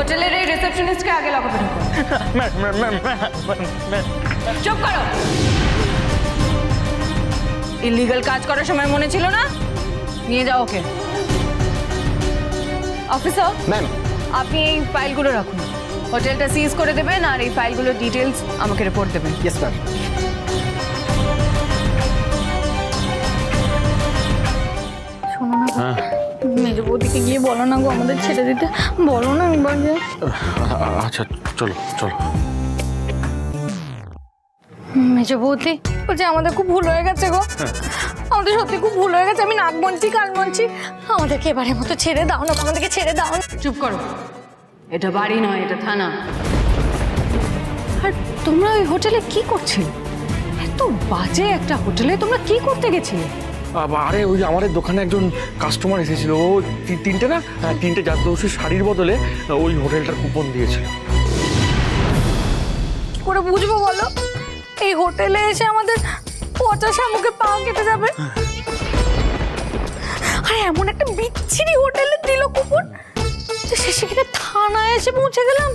হোটেলের এই রিসেপশনিস্টকে আগে লকআপে ঢুকো। চুপ করো। ইলিগাল কাজ করার সময় মনে ছিল না? নিয়ে যাও ওকে। অফিসার ম্যাম আপনি এই ফাইলগুলো রাখুন। হোটেলটা সিজ করে দেবেন আর এই ফাইলগুলোর ডিটেলস আমাকে রিপোর্ট দেবেন। ইয়েস ম্যাম শোনো না বৌদিকে গিয়ে বলো না গো আমাদের ছেড়ে দিতে। বলো না একবার যে। আচ্ছা চলো চলো। মেজ বৌদি বলছে আমাদের খুব ভুল হয়ে গেছে গো। আমাদের সত্যি খুব ভুল হয়ে গেছে আমি নাক বলছি কান বলছি। আমাদেরকে এবারের মতো ছেড়ে দাও না আমাদেরকে ছেড়ে দাও। না চুপ করো। এটা বাড়ি নয় এটা থানা। আর তোমরা ওই হোটেলে কি করছিলে? এত বাজে একটা হোটেলে তোমরা কি করতে গেছিলে? আরে ওই আমাদের দোকানে একজন কাস্টমার এসেছিল। ও তিনটে না? হ্যাঁ, তিনটে জাতদোষী শাড়ির বদলে ওই হোটেলটার কুপন দিয়েছিল। কি করে বুঝব বলো? এই হোটেলে এসে আমাদের পচা শামুকে পা কেটে যাবে। আর এমন একটা বিচ্ছিরি হোটেলে দিল যে শেষে কিনা থানায় এসে পৌঁছে গেলাম।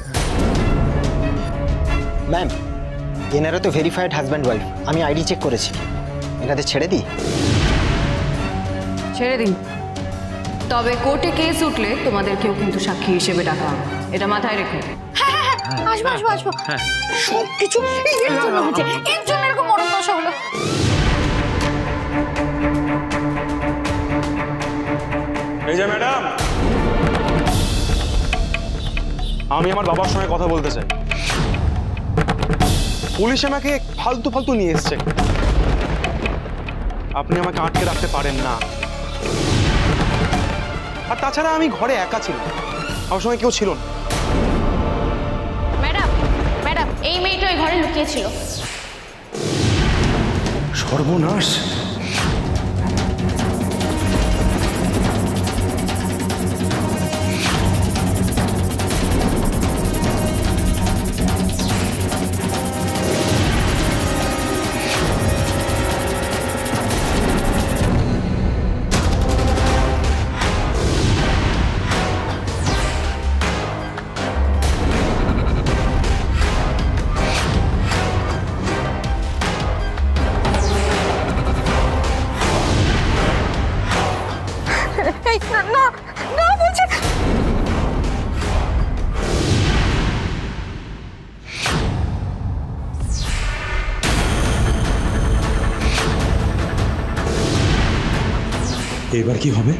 ম্যাম এনারা তো ভেরিফাইড হাজব্যান্ড ওয়াইফ আমি আইডি চেক করেছি। এনাদের ছেড়ে দিই? ছেড়ে দিন। তবে কোর্টে কেস উঠলে তোমাদের কেউ কিন্তু সাক্ষী হিসেবে ডাকা হবে। এটা মাথায় রেখো। আসব আসব আসব। সব কিছু এর জন্য হয়েছে। এর জন্য এরকম মরণ দশা হলো। এই যে ম্যাডাম। আমি আমার বাবার সঙ্গে কথা বলতে চাই। পুলিশ আমাকে ফালতু ফালতু নিয়ে এসছে। আপনি আমাকে আটকে রাখতে পারেন না। আর তাছাড়া আমি ঘরে একা ছিলাম। আমার সঙ্গে কেউ ছিল না। ম্যাডাম ম্যাডাম এই মেয়েটা ওই ঘরে লুকিয়েছিল সর্বনাশ। এই, না না না বলছে এবার কি হবে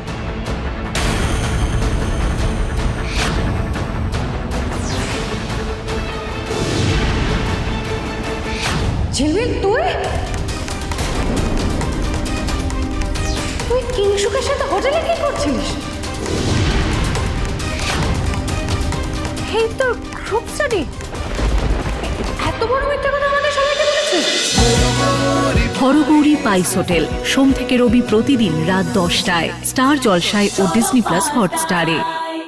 ঝিলমিল তুই তুই কিংসুকের সাথে হোটেলে কি করছিস? এই গ্রুপ স্টাডি এত বড় মিথ্যা কথা আমাদের সবাইকে বলেছিস? হরগৌরী পাইস হোটেল, সোম থেকে রবি প্রতিদিন রাত দশটায়, স্টার জলসায় ও ডিসনি প্লাস হটস্টারে।